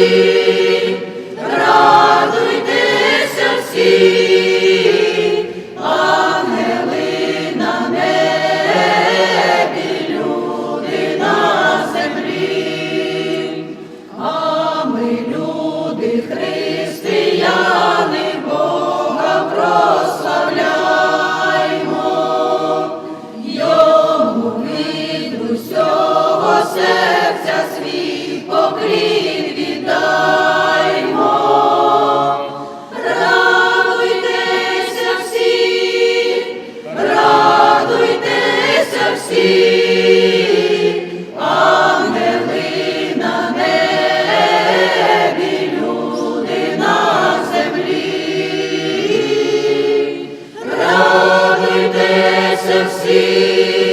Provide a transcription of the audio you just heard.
Радуйтеся всі, ангели на небі, люди на землі, радуйтеся всі.